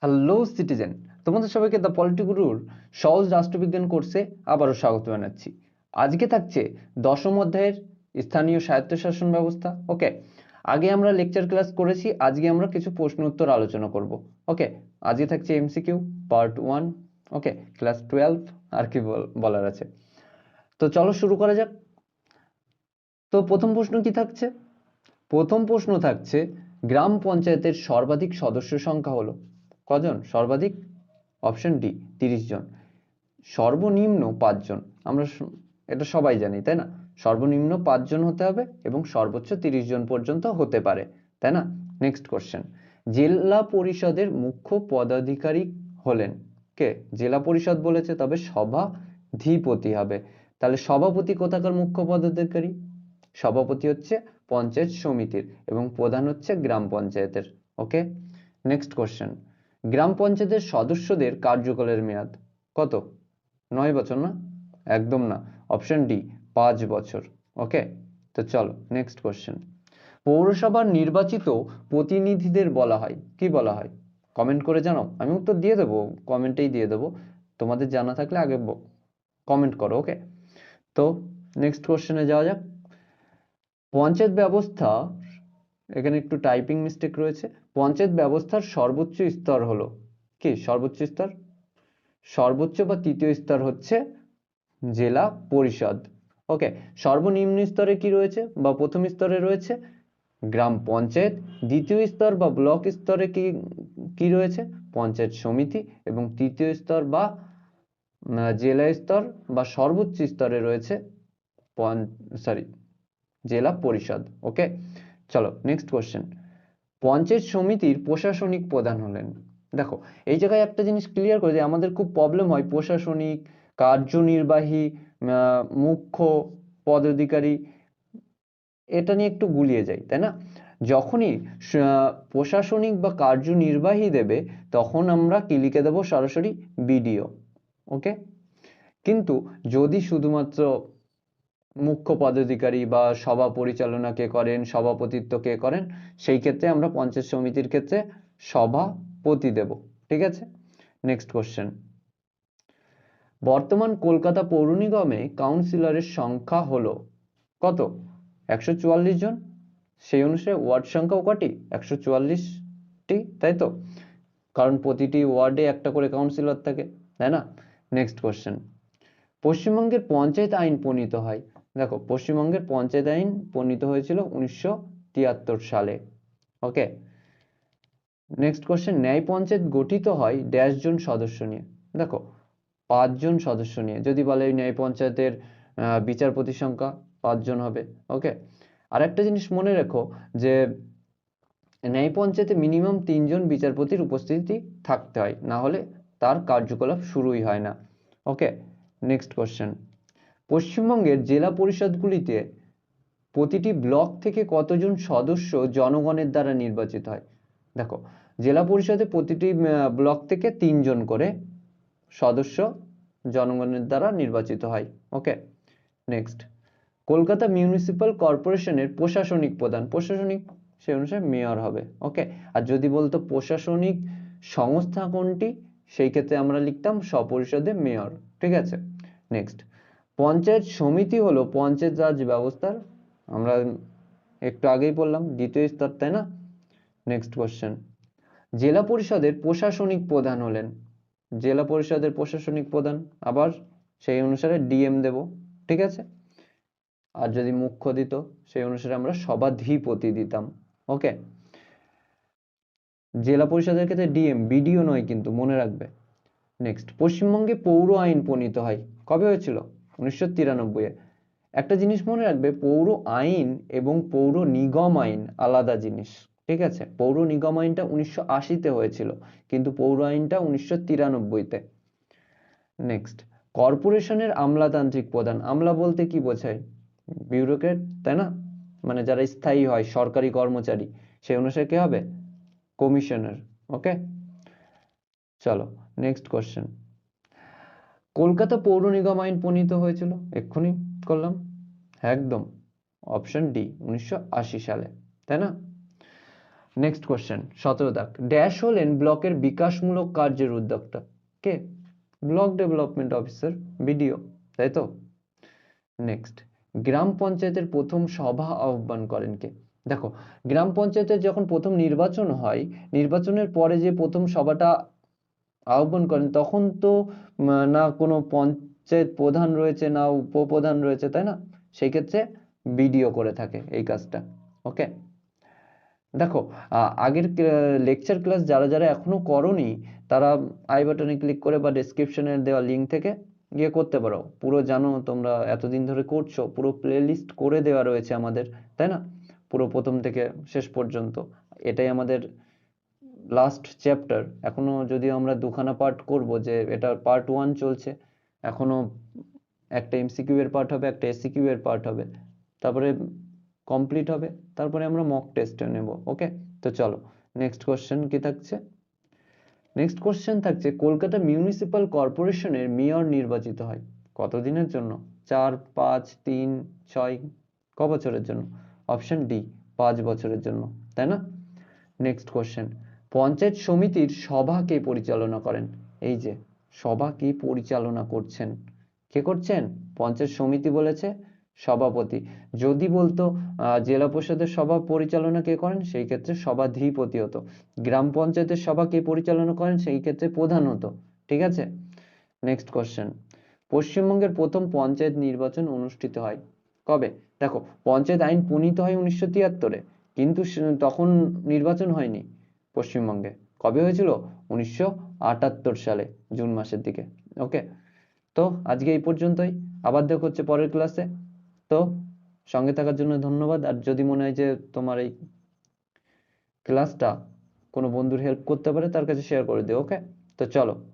Hello citizen তোমাদের সবাইকে the পলিটিগুরুর সহজ রাষ্ট্রবিজ্ঞান কোর্সে আবারও স্বাগত জানাচ্ছি। আজকে থাকছে দশম অধ্যায়ের স্থানীয় স্বায়ত্তশাসন ব্যবস্থা। ওকে আগে আমরা লেকচার ক্লাস করেছি, আজকে আমরা কিছু প্রশ্ন উত্তর আলোচনা করব। ওকে আজকে থাকছে MCQ part one okay class twelve আর কি বল- বলার আছে। তো চলো শুরু করা যাক। তো প্রথম প্রশ্ন কি থাকছে? প্রথম প্রশ্ন থাকছে, গ্রাম পঞ্চায়েতের সর্বাধিক সদস্য সংখ্যা হলো। কজন? সর্বাধিক? অপশন ডি তিরিশ জন। সর্বনিম্ন পাঁচজন আমরা এটা সবাই জানি, তাই না? সর্বনিম্ন পাঁচজন হতে হবে এবং সর্বোচ্চ তিরিশ জন পর্যন্ত হতে পারে, তাই না? নেক্সট কোশ্চেন জেলা পরিষদের মুখ্য পদাধিকারী হলেন কে? জেলা পরিষদ বলেছে, তবে সভাধিপতি হবে। তাহলে সভাপতি কোথাকার মুখ্য পদাধিকারী? সভাপতি হচ্ছে পঞ্চায়েত সমিতির এবং প্রধান হচ্ছে গ্রাম পঞ্চায়েতের। ওকে নেক্সট কোশ্চেন গ্রাম পঞ্চায়েতের সদস্যদের কার্যকালের মেয়াদ কত? নয় বছর না? একদম না। অপশন ডি পাঁচ বছর। ওকে তো চলো নেক্সট কোশ্চেন পৌরসভার নির্বাচিত প্রতিনিধিদের বলা হয়। কি বলা হয়? কমেন্ট করে জানাও। আমি উত্তর দিয়ে দেবো কমেন্টেই দিয়ে দেবো। তোমাদের জানা থাকলে আগে কমেন্ট করো ওকে তো নেক্সট কোশ্চেনে যাওয়া যাক। পঞ্চায়েত ব্যবস্থা এখানে একটু টাইপিং মিস্টেক রয়েছে। পঞ্চায়েত ব্যবস্থার সর্বোচ্চ স্তর হলো কি? সর্বোচ্চ স্তর? সর্বোচ্চ বা তৃতীয় স্তর হচ্ছে জেলা পরিষদ। ওকে সর্বনিম্ন স্তরে কি রয়েছে বা প্রথম স্তরে রয়েছে? গ্রাম পঞ্চায়েত। দ্বিতীয় স্তর বা ব্লক স্তরে কি কি রয়েছে? পঞ্চায়েত সমিতি। এবং তৃতীয় স্তর বা জেলা স্তর বা সর্বোচ্চ স্তরে রয়েছে সরি জেলা পরিষদ। ওকে চলো নেক্সট কোশ্চেন পঞ্চায়েত সমিতির প্রশাসনিক প্রধান হলেন। দেখো, এই জায়গায় একটা জিনিস ক্লিয়ার করে যে আমাদের খুব প্রবলেম হয় প্রশাসনিক, কার্যনির্বাহী মুখ্য পদাধিকারী, এটা নিয়ে একটু গুলিয়ে যায় তাই না? যখনই প্রশাসনিক বা কার্যনির্বাহী দেবে, তখন আমরা কি লিখে দেবো? সরাসরি বিডিও ওকে কিন্তু যদি শুধুমাত্র মুখ্য পদাধিকারী বা সভা পরিচালনা কে করেন, সভাপতিত্ব কে করেন, সেই ক্ষেত্রে আমরা পঞ্চায়েত সমিতির ক্ষেত্রে সভাপতি দেব, ঠিক আছে? নেক্সট কোশ্চেন বর্তমান কলকাতা পৌর নিগমে কাউন্সিলরের সংখ্যা হলো কত? একশো চুয়াল্লিশ জন। সেই অনুসারে ওয়ার্ড সংখ্যাও কটি? একশো চুয়াল্লিশটি, তাই তো? কারণ প্রতিটি ওয়ার্ডে একটা করে কাউন্সিলর থাকে, তাই না? নেক্সট কোশ্চেন পশ্চিমবঙ্গের পঞ্চায়েত আইন প্রণীত হয়। দেখো, পশ্চিমবঙ্গের পঞ্চায়েত আইন প্রণীত হয়েছিল উনিশশো তিয়াত্তর সালে। ওকে নেক্সট কোশ্চেন ন্যায় পঞ্চায়েত গঠিত হয় ড্যাশ জন সদস্য নিয়ে। দেখো পাঁচজন সদস্য নিয়ে। যদি বলে ন্যায় পঞ্চায়েতের বিচারপতি সংখ্যা পাঁচজন হবে। ওকে আর একটা জিনিস মনে রেখো যে, ন্যায় পঞ্চায়েতে মিনিমাম তিনজন বিচারপতির উপস্থিতি থাকতে হয়। না হলে তার কার্যকলাপ শুরুই হয় না। ওকে নেক্সট কোশ্চেন পশ্চিমবঙ্গের জেলা পরিষদগুলিতে প্রতিটি ব্লক থেকে কতজন সদস্য জনগণের দ্বারা নির্বাচিত হয়? দেখো, জেলা পরিষদে প্রতিটি ব্লক থেকে তিনজন করে সদস্য জনগণের দ্বারা নির্বাচিত হয়। ওকে? নেক্সট কলকাতা মিউনিসিপ্যাল কর্পোরেশনের প্রশাসনিক প্রধান। প্রশাসনিক সেই অনুসারে মেয়র হবে। ওকে? আর যদি বলতো প্রশাসনিক সংস্থা কোনটি, সেই ক্ষেত্রে আমরা লিখতাম স্বপরিষদে মেয়র। ঠিক আছে? নেক্সট পঞ্চায়েত সমিতি হলো পঞ্চায়েত রাজ ব্যবস্থার, আমরা একটু আগেই বললাম দ্বিতীয় স্তর, তাই না? নেক্সট কোশ্চেন জেলা পরিষদের প্রশাসনিক প্রধান হলেন। জেলা পরিষদের প্রশাসনিক প্রধান, আবার সেই অনুসারে ডিএম দেব, ঠিক আছে? আর যদি মুখ্য দিত, সেই অনুসারে আমরা সভাধিপতি দিতাম, ওকে? জেলা পরিষদের ক্ষেত্রে ডিএম, বিডিও নয় কিন্তু, মনে রাখবে। নেক্সট পশ্চিমবঙ্গে পৌর আইন প্রণীত হয়। কবে হয়েছিল? উনিশশো তিরানব্বই একটা জিনিস মনে রাখবে, পৌর আইন এবং পৌর নিগম আইন আলাদা জিনিস, ঠিক আছে? পৌর নিগম আইনটা উনিশশো আশিতে হয়েছিল, কিন্তু পৌর আইনটা উনিশশো তিরানব্বইতে। নেক্সট কর্পোরেশনের আমলাতান্ত্রিক প্রধান, আমলা বলতে কি বোঝায়? বিউরোক্রেট তাই না? মানে যারা স্থায়ী হয়, সরকারি কর্মচারী, সেই অনুসারে কি হবে? কমিশনার ওকে চলো নেক্সট কোশ্চেন কলকাতা পৌর নিগম আইন প্রণীত হয়েছিল, এক্ষুনি করলাম। একদম। অপশন ডি উনিশশো আশি সালে, তাই না? নেক্সট কোশ্চেন সতেরো দাগ। ড্যাশ হলেন ব্লকের বিকাশমূলক কার্যের উদ্যোক্তা। কে? ব্লক ডেভেলপমেন্ট অফিসার বিডিও তাই তো? নেক্সট গ্রাম পঞ্চায়েতের প্রথম সভা আহ্বান করেন কে? দেখো, গ্রাম পঞ্চায়েতের যখন প্রথম নির্বাচন হয়, নির্বাচনের পরে যে প্রথম সভাটা আহ্বান করেন, তখন তো না কোনো পঞ্চায়েত প্রধান রয়েছে, না উপপ্রধান রয়েছে, তাই না? সেই ক্ষেত্রে বিডিও করে থাকে এই কাজটা ওকে দেখো আগের লেকচার ক্লাস যারা যারা এখনও করনি, তারা আই বাটনে ক্লিক করে বা ডেসক্রিপশনে দেওয়া লিঙ্ক থেকে গিয়ে করতে পারো। পুরো জানো তোমরা এতদিন ধরে করছ, পুরো প্লেলিস্ট করে দেওয়া রয়েছে আমাদের, তাই না? পুরো প্রথম থেকে শেষ পর্যন্ত। এটাই আমাদের লাস্ট চ্যাপ্টার এখনও যদিও আমরা দুখানা পার্ট করব যে এটা পার্ট ওয়ান চলছে, এখনও একটা এমসিকিউ এর পার্ট হবে, একটা এসিকিউ এর পার্ট হবে, তারপরে কমপ্লিট হবে, তারপরে আমরা মক টেস্টে নেব ওকে তো চলো নেক্সট কোশ্চেন কি থাকছে? নেক্সট কোশ্চেন থাকছে, কলকাতা মিউনিসিপাল কর্পোরেশনের মেয়র নির্বাচিত হয় কতদিনের জন্য? চার, পাঁচ, তিন, ছয়, ক বছরের জন্য? অপশন ডি পাঁচ বছরের জন্য, তাই না? নেক্সট কোশ্চেন পঞ্চায়েত সমিতির সভা কে পরিচালনা করেন? এই যে, সভা কি পরিচালনা করছেন। কে করছেন? পঞ্চায়েত সমিতি বলেছে, সভাপতি। যদি বলতো জেলা পরিষদের সভা পরিচালনা কে করেন? সেই ক্ষেত্রে সভাধিপতি হতো। গ্রাম পঞ্চায়েতের সভা কে পরিচালনা করেন? সেই ক্ষেত্রে প্রধান হতো। ঠিক আছে? নেক্সট কোশ্চেন পশ্চিমবঙ্গের প্রথম পঞ্চায়েত নির্বাচন অনুষ্ঠিত হয় কবে? দেখো, পঞ্চায়েত আইন প্রণীত হয় উনিশশো তিয়াত্তরে, কিন্তু তখন নির্বাচন হয়নি। পশ্চিমবঙ্গে। কবে হয়েছিল? উনিশশো আটাত্তর সালে, জুন মাসের দিকে। ওকে? তো আজকে এই পর্যন্তই। আবার দেখো হচ্ছে পরের ক্লাসে তো সঙ্গে থাকার জন্য ধন্যবাদ। আর যদি মনে হয় যে তোমার এই ক্লাসটা কোনো বন্ধুর হেল্প করতে পারে, তার কাছে শেয়ার করে দিও, ওকে? তো চলো।